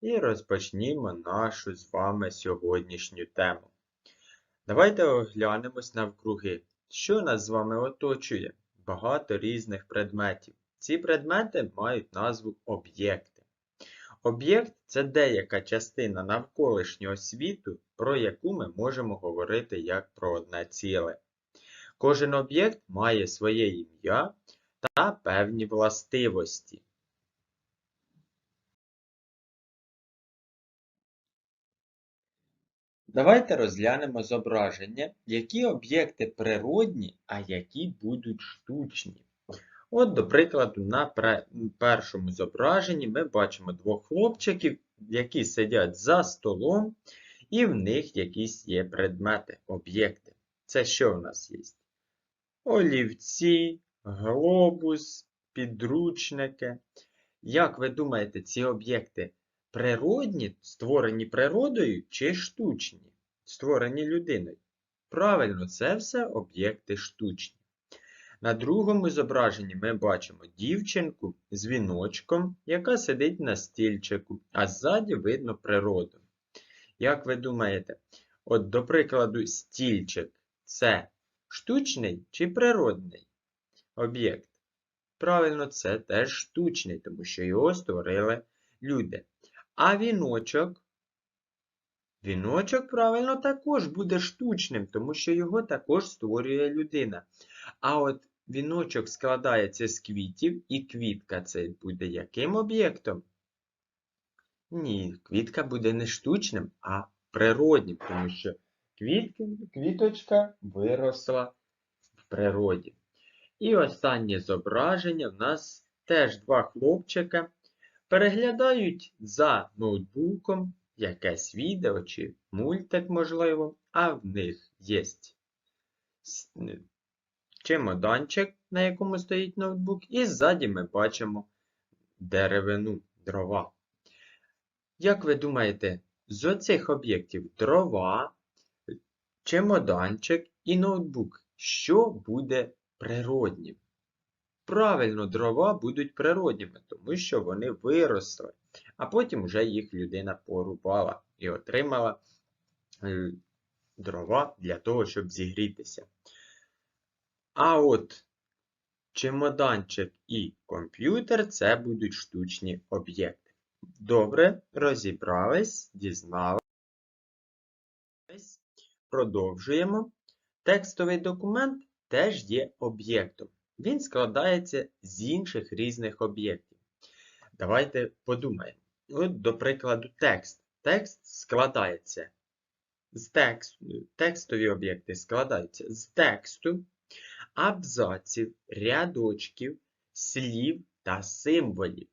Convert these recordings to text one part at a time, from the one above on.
і розпочнімо нашу з вами сьогоднішню тему. Давайте оглянемось навкруги, що нас з вами оточує. Багато різних предметів. Ці предмети мають назву об'єкти. Об'єкт це деяка частина навколишнього світу, про яку ми можемо говорити як про одне ціле. Кожен об'єкт має своє ім'я та певні властивості. Давайте розглянемо зображення, які об'єкти природні, а які будуть штучні. От, до прикладу, на першому зображенні ми бачимо двох хлопчиків, які сидять за столом, і в них якісь є предмети, об'єкти. Це що в нас є? Олівці, глобус, підручники. Як ви думаєте, ці об'єкти природні, створені природою чи штучні, створені людиною? Правильно, це все об'єкти штучні. На другому зображенні ми бачимо дівчинку з віночком, яка сидить на стільчику, а ззаді видно природу. Як ви думаєте, от, до прикладу, стільчик це штучний чи природний об'єкт? Правильно, це теж штучний, тому що його створили люди. А віночок? Віночок, правильно, також буде штучним, тому що його також створює людина. А от віночок складається з квітів, і квітка це буде яким об'єктом? Ні, квітка буде не штучним, а природнім, тому що квітки, квіточка виросла в природі. І останнє зображення в нас теж два хлопчика переглядають за ноутбуком якесь відео чи мультик, можливо, а в них є чемоданчик, на якому стоїть ноутбук, і ззаді ми бачимо деревину, дрова. Як ви думаєте, з оцих об'єктів дрова, чемоданчик і ноутбук, що буде природнім? Правильно, дрова будуть природніми, тому що вони виросли, а потім вже їх людина порубала і отримала е, дрова для того, щоб зігрітися. А от чемоданчик і комп'ютер це будуть штучні об'єкти. Добре, розібрались, дізнались. Продовжуємо. Текстовий документ теж є об'єктом. Він складається з інших різних об'єктів. Давайте подумаємо. От, До прикладу, текст. Текст складається з тексту. Текстові об'єкти складаються з тексту, абзаців, рядочків, слів та символів.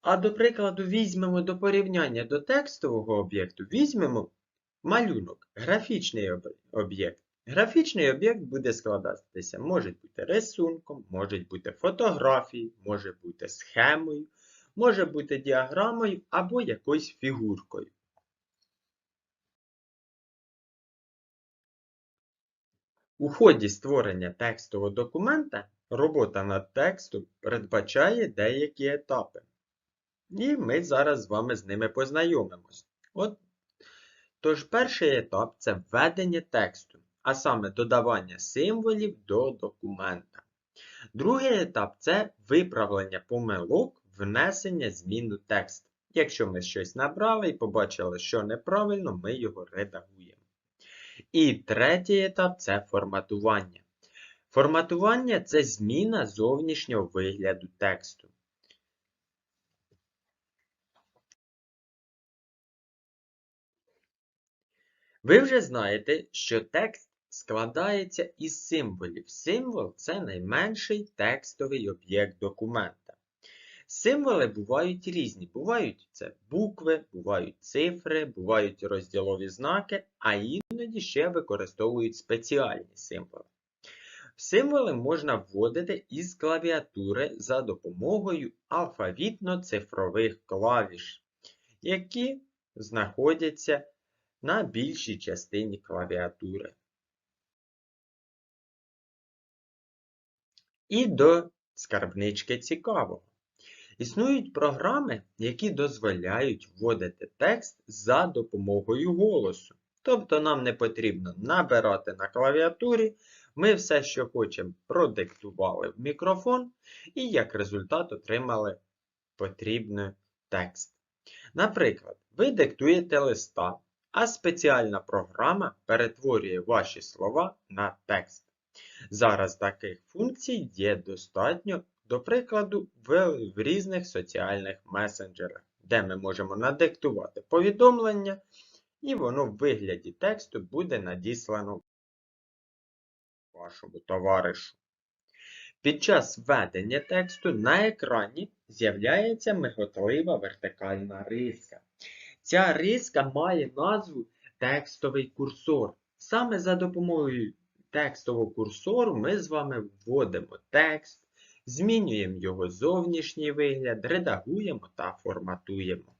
А до прикладу, візьмемо до порівняння до текстового об'єкту, візьмемо малюнок, графічний об'єкт. Графічний об'єкт буде складатися, може бути рисунком, може бути фотографією, може бути схемою, може бути діаграмою або якоюсь фігуркою. У ході створення текстового документа робота над текстом передбачає деякі етапи. І ми зараз з вами з ними познайомимось. От, Тож, перший етап це введення тексту а саме додавання символів до документа. Другий етап це виправлення помилок, внесення змін у текст. Якщо ми щось набрали і побачили, що неправильно, ми його редагуємо. І третій етап це форматування. Форматування це зміна зовнішнього вигляду тексту. Ви вже знаєте, що текст складається із символів. Символ це найменший текстовий об'єкт документа. Символи бувають різні. Бувають це букви, бувають цифри, бувають розділові знаки, а іноді ще використовують спеціальні символи. Символи можна вводити із клавіатури за допомогою алфавітно-цифрових клавіш, які знаходяться на більшій частині клавіатури. І до скарбнички цікавого. Існують програми, які дозволяють вводити текст за допомогою голосу. Тобто нам не потрібно набирати на клавіатурі, ми все, що хочемо, продиктували в мікрофон і як результат отримали потрібний текст. Наприклад, ви диктуєте листа, а спеціальна програма перетворює ваші слова на текст. Зараз таких функцій є достатньо, до прикладу, в, різних соціальних месенджерах, де ми можемо надиктувати повідомлення, і воно в вигляді тексту буде надіслано вашому товаришу. Під час введення тексту на екрані з'являється миготлива вертикальна риска. Ця риска має назву текстовий курсор. Саме за допомогою текстового курсору ми з вами вводимо текст, змінюємо його зовнішній вигляд, редагуємо та форматуємо.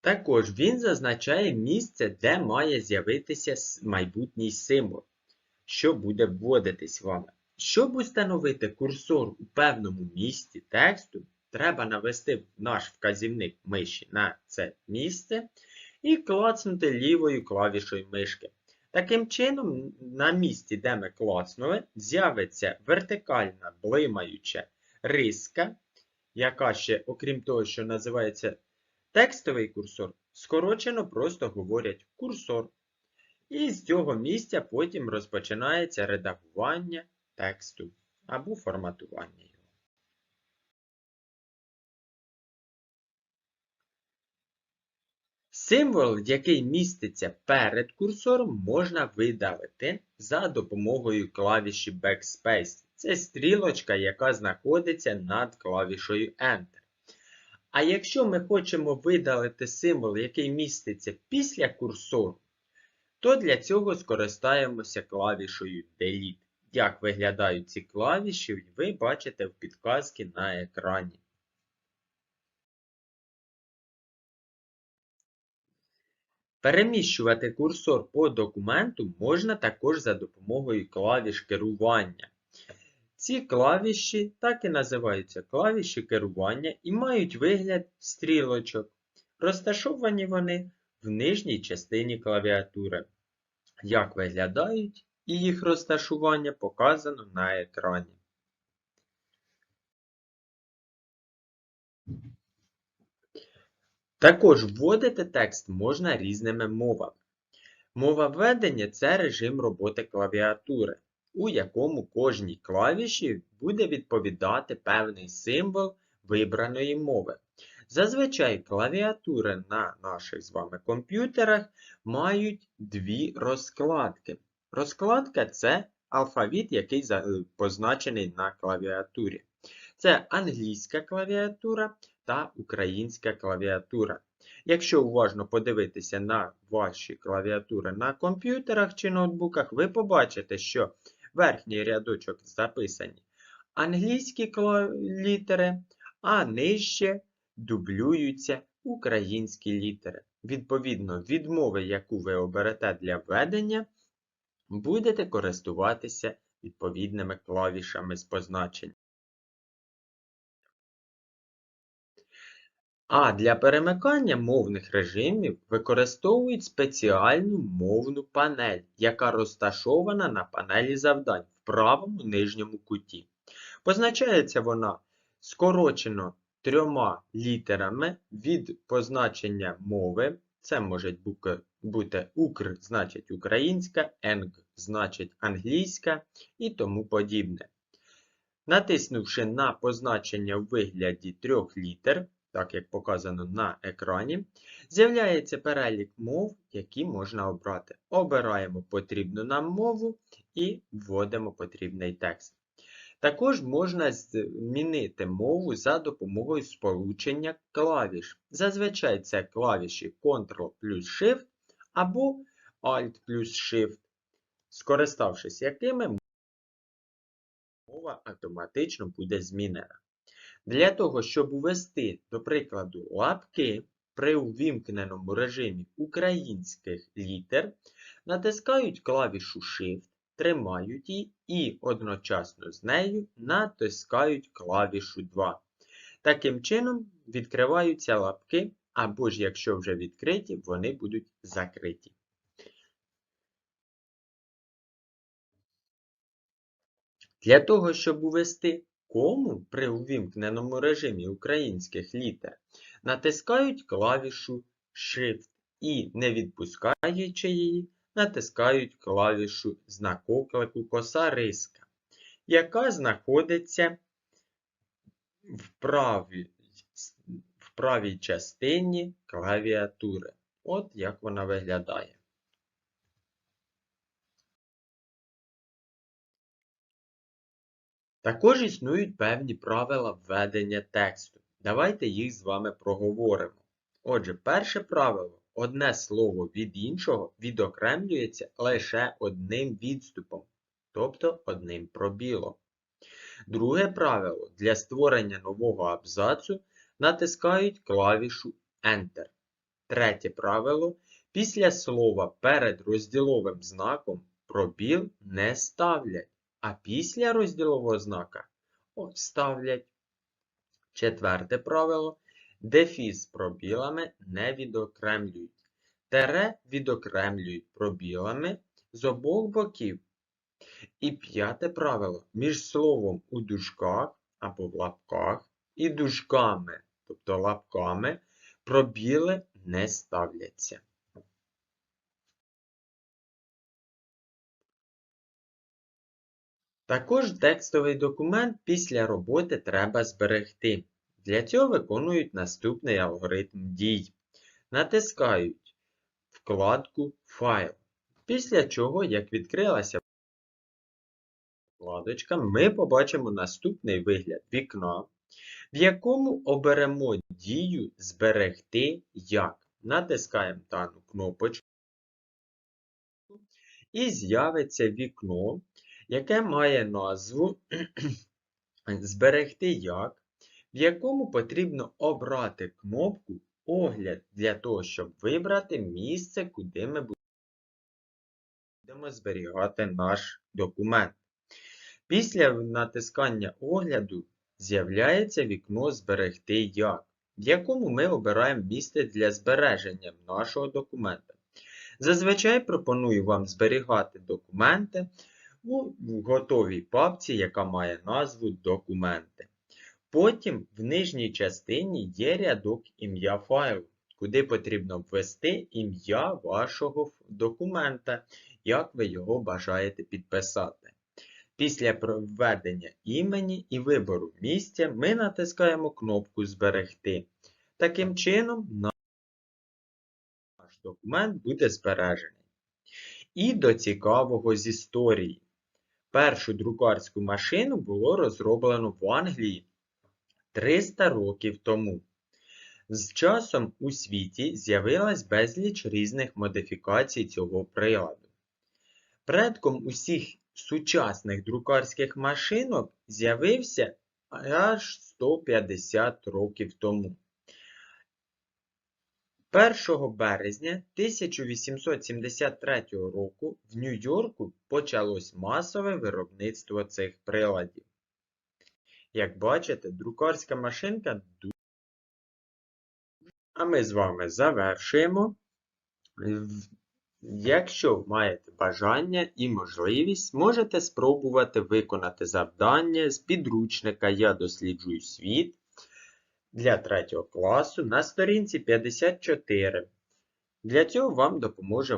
Також він зазначає місце, де має з'явитися майбутній символ, що буде вводитись вами. Щоб установити курсор у певному місці тексту, треба навести наш вказівник миші на це місце і клацнути лівою клавішою мишки. Таким чином, на місці, де ми клацнули, з'явиться вертикальна блимаюча риска, яка ще, окрім того, що називається Текстовий курсор скорочено просто говорять курсор. І з цього місця потім розпочинається редагування тексту або форматування Символ, який міститься перед курсором, можна видалити за допомогою клавіші Backspace. Це стрілочка, яка знаходиться над клавішою Enter. А якщо ми хочемо видалити символ, який міститься після курсору, то для цього скористаємося клавішою Delete. Як виглядають ці клавіші, ви бачите в підказці на екрані. Переміщувати курсор по документу можна також за допомогою клавіш керування. Ці клавіші так і називаються клавіші керування і мають вигляд стрілочок. Розташовані вони в нижній частині клавіатури. Як виглядають і їх розташування показано на екрані. Також вводити текст можна різними мовами. Мова введення це режим роботи клавіатури у якому кожній клавіші буде відповідати певний символ вибраної мови. Зазвичай клавіатури на наших з вами комп'ютерах мають дві розкладки. Розкладка це алфавіт, який позначений на клавіатурі. Це англійська клавіатура та українська клавіатура. Якщо уважно подивитися на ваші клавіатури на комп'ютерах чи ноутбуках, ви побачите, що верхній рядочок записані англійські літери, а нижче дублюються українські літери. Відповідно, від мови, яку ви оберете для введення, будете користуватися відповідними клавішами з позначень. А для перемикання мовних режимів використовують спеціальну мовну панель, яка розташована на панелі завдань в правому нижньому куті. Позначається вона скорочено трьома літерами від позначення мови. Це може бути Укр, значить українська, Енг значить англійська і тому подібне. Натиснувши на позначення в вигляді трьох літер, так як показано на екрані, з'являється перелік мов, які можна обрати. Обираємо потрібну нам мову і вводимо потрібний текст. Також можна змінити мову за допомогою сполучення клавіш. Зазвичай це клавіші Ctrl плюс Shift або Alt плюс Shift, скориставшись якими мова автоматично буде змінена. Для того, щоб ввести, до прикладу, лапки при увімкненому режимі українських літер, натискають клавішу Shift тримають її і одночасно з нею натискають клавішу 2. Таким чином відкриваються лапки, або ж якщо вже відкриті, вони будуть закриті. Для того, щоб увести кому при увімкненому режимі українських літер, натискають клавішу Shift і, не відпускаючи її, натискають клавішу знак оклику коса риска, яка знаходиться в правій, в правій частині клавіатури. От як вона виглядає. Також існують певні правила введення тексту. Давайте їх з вами проговоримо. Отже, перше правило. Одне слово від іншого відокремлюється лише одним відступом, тобто одним пробілом. Друге правило. Для створення нового абзацу натискають клавішу Enter. Третє правило. Після слова перед розділовим знаком пробіл не ставлять а після розділового знака ставлять. Четверте правило. Дефіс пробілами не відокремлюють. Тере відокремлюють пробілами з обох боків. І п'яте правило. Між словом у дужках або в лапках і дужками, тобто лапками, пробіли не ставляться. Також текстовий документ після роботи треба зберегти. Для цього виконують наступний алгоритм дій. Натискають вкладку Файл. Після чого, як відкрилася вкладочка, ми побачимо наступний вигляд вікна, в якому оберемо дію Зберегти як. Натискаємо дану кнопочку і з'явиться вікно, яке має назву Зберегти як, в якому потрібно обрати кнопку Огляд для того, щоб вибрати місце, куди ми будемо зберігати наш документ. Після натискання огляду з'являється вікно Зберегти як, в якому ми обираємо місце для збереження нашого документа. Зазвичай пропоную вам зберігати документи у готовій папці, яка має назву Документи. Потім в нижній частині є рядок ім'я файлу, куди потрібно ввести ім'я вашого документа, як ви його бажаєте підписати. Після введення імені і вибору місця ми натискаємо кнопку Зберегти. Таким чином, наш документ буде збережений. І до цікавого з історії. Першу друкарську машину було розроблено в Англії 300 років тому. З часом у світі з'явилась безліч різних модифікацій цього приладу. Предком усіх сучасних друкарських машинок з'явився аж 150 років тому. 1 березня 1873 року в Нью-Йорку почалось масове виробництво цих приладів. Як бачите, друкарська машинка дуже. А ми з вами завершуємо. Якщо маєте бажання і можливість, можете спробувати виконати завдання з підручника Я досліджую світ для 3 класу на сторінці 54. Для цього вам допоможе